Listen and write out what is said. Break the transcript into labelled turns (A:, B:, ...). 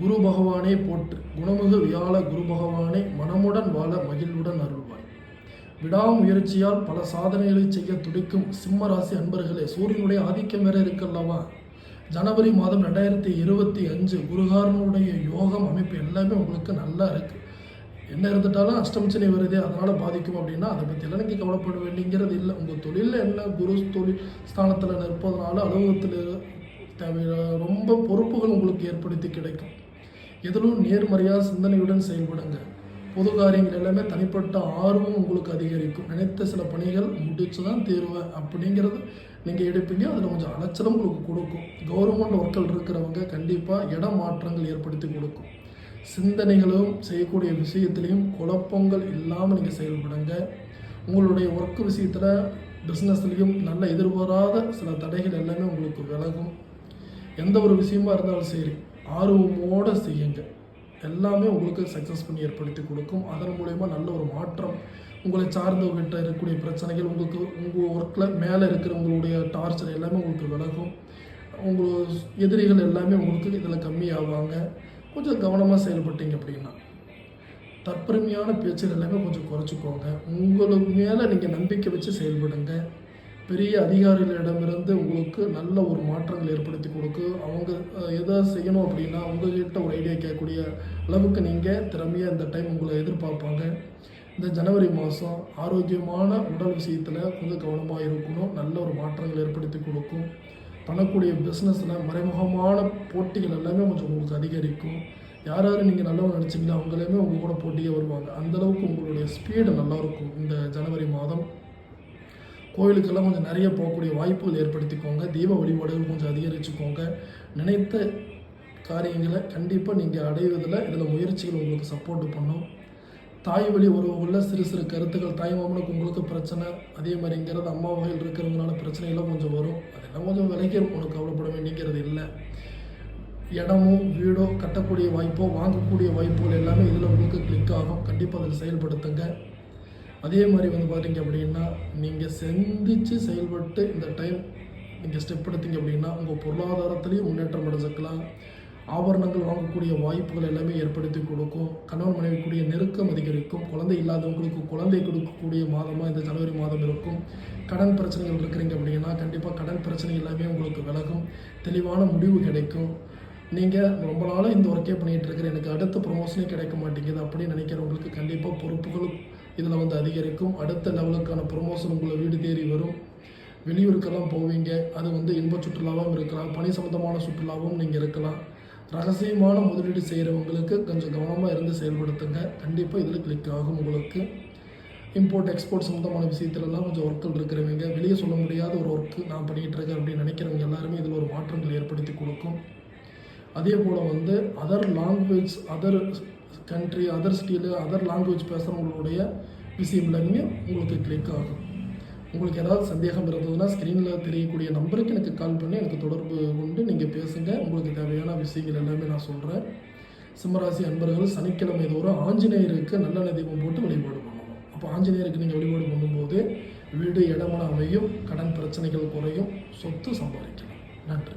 A: குரு பகவானே போற்று. குணமுகு வியாழ குரு பகவானே மனமுடன் வாழ மகிழ்வுடன் அருள்வாய். விடாமுயற்சியால் பல சாதனைகளை செய்ய துடிக்கும் சிம்ம ராசி அன்பர்களே சூரியனுடைய ஆதிக்கம் வேற இருக்கல்லவா? ஜனவரி மாதம் ரெண்டாயிரத்தி இருபத்தி அஞ்சு குருகாரனுடைய யோகம் அமைப்பு எல்லாமே உங்களுக்கு நல்லா இருக்குது என்ன இருந்துட்டாலும் அஷ்டமிச்சனை வருது அதனால் பாதிக்கும் அப்படின்னா அதை பற்றியெல்லாம் நீங்கள் கவலைப்பட வேண்டிங்கிறது இல்லை. உங்கள் தொழிலில் என்ன குரு தொழில் ஸ்தானத்தில் நிற்பதனால அலுவலகத்தில் தேவை ரொம்ப பொறுப்புகள் உங்களுக்கு ஏற்படுத்தி கிடைக்கும். எதிலும் நேர்மறையாக சிந்தனையுடன் செயல்படுங்க பொது காரியங்கள் எல்லாமே தனிப்பட்ட ஆர்வம் உங்களுக்கு அதிகரிக்கும். நினைத்த சில பணிகள் முடிச்சு தான் தீருவேன் அப்படிங்கிறது நீங்கள் எடுப்பீங்க. அதில் கொஞ்சம் அலைச்சலும் உங்களுக்கு கொடுக்கும். கவர்மெண்ட் ஒர்க்கில் இருக்கிறவங்க கண்டிப்பாக இட மாற்றங்கள் ஏற்படுத்தி கொடுக்கும். சிந்தனைகளும் செய்யக்கூடிய விஷயத்துலேயும் குழப்பங்கள் இல்லாமல் நீங்கள் செயல்படுங்க. உங்களுடைய ஒர்க் விஷயத்தில் பிஸ்னஸ்லேயும் நல்ல எதிர்பாராத சில தடைகள் எல்லாமே உங்களுக்கு விலகும். எந்த ஒரு விஷயமா இருந்தாலும் சரி ஆர்வமோடு செய்யுங்க. எல்லாமே உங்களுக்கு சக்ஸஸ் பண்ணி ஏற்படுத்தி கொடுக்கும். அதன் மூலயமா நல்ல ஒரு மாற்றம் உங்களை சார்ந்தவர்கிட்ட இருக்கக்கூடிய பிரச்சனைகள் உங்களுக்கு உங்கள் ஒர்க்கில் மேலே இருக்கிற உங்களுடைய டார்ச்சர் எல்லாமே உங்களுக்கு விலகும். உங்கள் எதிரிகள் எல்லாமே உங்களுக்கு இதில் கம்மியாவாங்க கொஞ்சம் கவனமாக செயல்பட்டீங்க அப்படின்னா தற்பெருமையான பேச்சுகள் எல்லாமே கொஞ்சம் குறைச்சிக்கோங்க. உங்களுக்கு மேலே நீங்கள் நம்பிக்கை வச்சு செயல்படுங்க. பெரிய அதிகாரிகளிடமிருந்து உங்களுக்கு நல்ல ஒரு மாற்றங்கள் ஏற்படுத்தி கொடுக்கும் அவங்க எதை செய்யணும் அப்படின்னா உங்கள்கிட்ட ஒரு ஐடியா கேட்கக்கூடிய அளவுக்கு நீங்கள் திறமையாக இந்த டைம் உங்களை எதிர்பார்ப்பாங்க. இந்த ஜனவரி மாதம் ஆரோக்கியமான உடல் விஷயத்தில் கொஞ்சம் கவனமாக இருக்கணும். நல்ல ஒரு மாற்றங்கள் ஏற்படுத்தி கொடுக்கும். பண்ணக்கூடிய பிஸ்னஸில் மறைமுகமான போட்டிகள் எல்லாமே கொஞ்சம் உங்களுக்கு அதிகரிக்கும். யார் யார் நீங்கள் நல்லவங்க நினச்சிங்களோ அவங்களையுமே உங்கள் கூட போட்டியே வருவாங்க. அந்தளவுக்கு உங்களுடைய ஸ்பீடு நல்லாயிருக்கும் இந்த ஜனவரி மாதம். கோயிலுக்கெல்லாம் கொஞ்சம் நிறைய போகக்கூடிய வாய்ப்புகள் ஏற்படுத்திக்கோங்க. தீப வழிபாடுகள் கொஞ்சம் அதிகரிச்சுக்கோங்க. நினைத்த காரியங்களை கண்டிப்பாக நீங்கள் அடைவதில் இதில் முயற்சிகள் உங்களுக்கு சப்போர்ட் பண்ணும். தாய் வழி உறவுகளில் சிறு சிறு கருத்துக்கள் தாய் மாமனுக்கு உங்களுக்கு பிரச்சனை அதே மாதிரிங்கிறது அம்மா வகையில் இருக்கிறவங்களால பிரச்சனைகள்லாம் கொஞ்சம் வரும். அதெல்லாம் கொஞ்சம் விலைக்கு உனக்கு கவலைப்பட வேண்டிங்கிறது இல்லை. இடமோ வீடோ கட்டக்கூடிய வாய்ப்போ வாங்கக்கூடிய வாய்ப்புகள் எல்லாமே இதில் உங்களுக்கு கிளிக் ஆகும். கண்டிப்பாக அதில் செயல்படுத்துங்க. அதே மாதிரி வந்து பார்த்தீங்க அப்படின்னா நீங்கள் சிந்திச்சு செயல்பட்டு இந்த டைம் நீங்கள் ஸ்டெப் எடுத்தீங்க அப்படின்னா உங்கள் பொருளாதாரத்துலேயும் முன்னேற்றம் அடைஞ்சிக்கலாம். ஆபரணங்கள் வாங்கக்கூடிய வாய்ப்புகள் எல்லாமே ஏற்படுத்தி கொடுக்கும். கணவன் மனைவிக்குரிய நெருக்கம் அதிகரிக்கும். குழந்தை இல்லாதவங்களுக்கு குழந்தை கொடுக்கக்கூடிய மாதமாக இந்த ஜனவரி மாதம் இருக்கும். கடன் பிரச்சனைகள் இருக்கிறீங்க அப்படின்னா கண்டிப்பாக கடன் பிரச்சனை எல்லாமே உங்களுக்கு விலகும். தெளிவான முடிவு கிடைக்கும். நீங்கள் ரொம்ப நாளாக இந்த ஒர்க்கே பண்ணிகிட்டு இருக்கிற எனக்கு அடுத்த ப்ரொமோஷனே கிடைக்க மாட்டேங்குது அப்படின்னு நினைக்கிறவங்களுக்கு கண்டிப்பாக பொறுப்புகளும் இதில் வந்து அதிகரிக்கும். அடுத்த லெவலுக்கான ப்ரொமோஷன் உங்களை வீடு தேடி வரும். வெளியூருக்கெல்லாம் போவீங்க. அது வந்து இன்ப சுற்றுலாவும் இருக்கலாம். பணி சம்மந்தமான சுற்றுலாவும் நீங்கள் இருக்கலாம். ரகசியமான முதலீடு செய்கிறவங்களுக்கு கொஞ்சம் கவனமாக இருந்து செயல்படுத்துங்க. கண்டிப்பாக இதில் கிளிக் ஆகும் உங்களுக்கு. இம்போர்ட் எக்ஸ்போர்ட் சம்மந்தமான விஷயத்துலலாம் கொஞ்சம் ஒர்க்கில் இருக்கிறவங்க. வெளியே சொல்ல முடியாத ஒரு ஒர்க்கு நான் பண்ணிகிட்டு இருக்கேன் அப்படின்னு நினைக்கிறவங்க எல்லாருமே இதில் ஒரு மாற்றங்கள் ஏற்படுத்தி கொடுக்கும். அதே போல் வந்து other language other country other steel other language பேசுகிறவங்களுடைய விஷயம் எல்லாமே உங்களுக்கு கிளிக் ஆகும். உங்களுக்கு ஏதாவது சந்தேகம் இருந்ததுன்னா ஸ்க்ரீனில் தெரியக்கூடிய நம்பருக்கு எனக்கு கால் பண்ணி எனக்கு தொடர்பு கொண்டு நீங்கள் பேசுங்க. உங்களுக்கு தேவையான விஷயங்கள் எல்லாமே நான் சொல்கிறேன் சிம்மராசி அன்பர்கள் சனிக்கிழமை தோறும் ஆஞ்சநேயருக்கு நல்லெண்ணெய் தீபம் போட்டு வழிபாடு பண்ணணும். அப்போ ஆஞ்சநேயருக்கு நீங்கள் வழிபாடு பண்ணும்போது வீடு இடமான அமையும். கடன் பிரச்சனைகள் குறையும். சொத்து சம்பாதிக்கலாம். நன்றி.